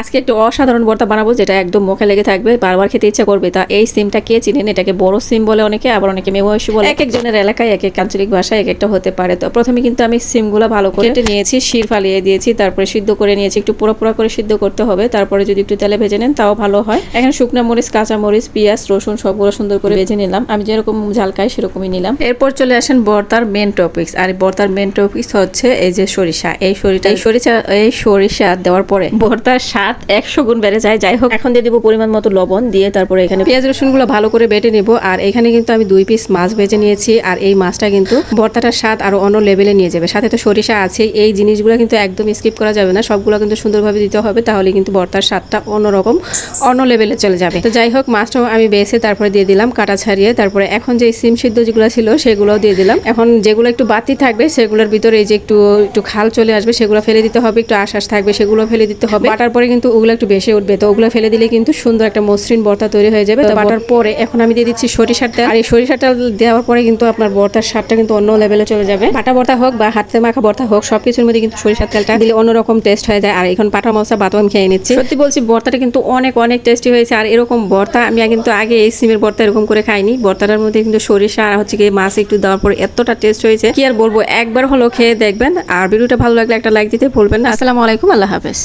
আজকে একটু অসাধারণ ভর্তা বানাবো যেটা একদম মুখে লেগে থাকবে বারবার খেতে ইচ্ছা করবে। তা এই সিমটা কে চিনেন? এটাকে বড় সিম বলে অনেকে আবার অনেকে মেওয়াশু বলে। এক একজনের এলাকায় এক এক আঞ্চলিক ভাষায় এক একটা হতে পারে। তো প্রথমে কিন্তু আমি সিমগুলো ভালো করে কেটে নিয়েছি শির ফালিয়ে দিয়েছি তারপরে সিদ্ধ করে নিয়েছি একটু পুরো পুরো করে সিদ্ধ করতে হবে তারপরে যদি একটু তেলে ভেজে নেন তাও ভালো হয়। এখানে শুকনো মরিচ কাঁচা মরিচ পেঁয়াজ রসুন সবগুলো সুন্দর করে ভেজে নিলাম। আমি যেরকম ঝাল খাই সেরকমই নিলাম। এরপর চলে আসেন বর্তার মেন টপিক্স আর বর্তার মেন টপিক্স হচ্ছে এই যে সরিষা। এই সরিষা এই সরিষা এই সরিষা দেওয়ার পরে ভর্তার স্বাদ একশো গুণ বেড়ে যায়। যাই হোক, এখন দিয়ে দিব পরিমাণ মতো লবণ দিয়ে তারপরে এখানে পেঁয়াজ রসুনগুলো ভালো করে বেটে নিব। আর এখানে কিন্তু আমি দুই পিস মাছ ভেজে নিয়েছি। আর এই মাছটা কিন্তু ভর্তাটার স্বাদ আরও অন্য লেভেলে নিয়ে যাবে। সাথে তো সরিষা আছে। এই জিনিসগুলো কিন্তু একদম স্কিপ করা যাবে না। সবগুলো কিন্তু সুন্দরভাবে দিতে হবে, তাহলে কিন্তু ভর্তার স্বাদটা অন্যরকম, অন্য লেভেলে চলে যাবে। তো যাই হোক, মাছটাও আমি বেছে তারপরে দিয়ে দিলাম কাটা ছাড়িয়ে। তারপরে এখন যে সিম সিদ্ধ যেগুলো ছিল, সেগুলোও দিয়ে দিলাম। এখন যেগুলো একটু বাতি থাকবে, সেগুলোর ভিতরে এই যে একটু একটু খাল চলে আসবে, সেগুলো ফেলে দিতে হবে। একটু আশ্বাস থাকবে, সেগুলো ফেলে দিতে হবে। বাটার পরে কিন্তু ওগুলো একটু বেশি উঠবে। তো ওগুলো ফেলে দিলে কিন্তু সুন্দর একটা মসৃণ বর্তা তৈরি হয়ে যাবে। তো বাটার পরে এখন আমি দিয়ে দিচ্ছি সরিষার তেল। আর এই সরিষার তেল দেওয়ার পরে কিন্তু আপনার বর্তার স্বাদটা কিন্তু অন্য লেভেলে চলে যাবে। বাটা বর্তা হোক বা হাতে মাখা বর্তা হোক, সবকিছুর মধ্যে কিন্তু সরিষার তেলটা দিলে অন্যরকম টেস্ট হয়ে যায়। আর এখন পাটা মশলা বাতো আমি খেয়ে নিচ্ছি। সত্যি বলছি, বর্তাটা কিন্তু অনেক অনেক টেস্টি হয়েছে। আর এরকম বর্তা আমি কিন্তু আগে এই সিমের বর্তা এরকম করে খাইনি। ভর্তাটার মধ্যে কিন্তু সরিষা আর হচ্ছে কি মাছ একটু দেওয়ার পর এতটা টেস্ট হয়েছে কি আর বলব, একবার হলো খেয়ে দেখবেন। আর ভিডিওটা ভালো লাগলে একটা লাইক দিতে ভুলবেন না। আসসালামু আলাইকুম, আল্লাহ হাফেজ।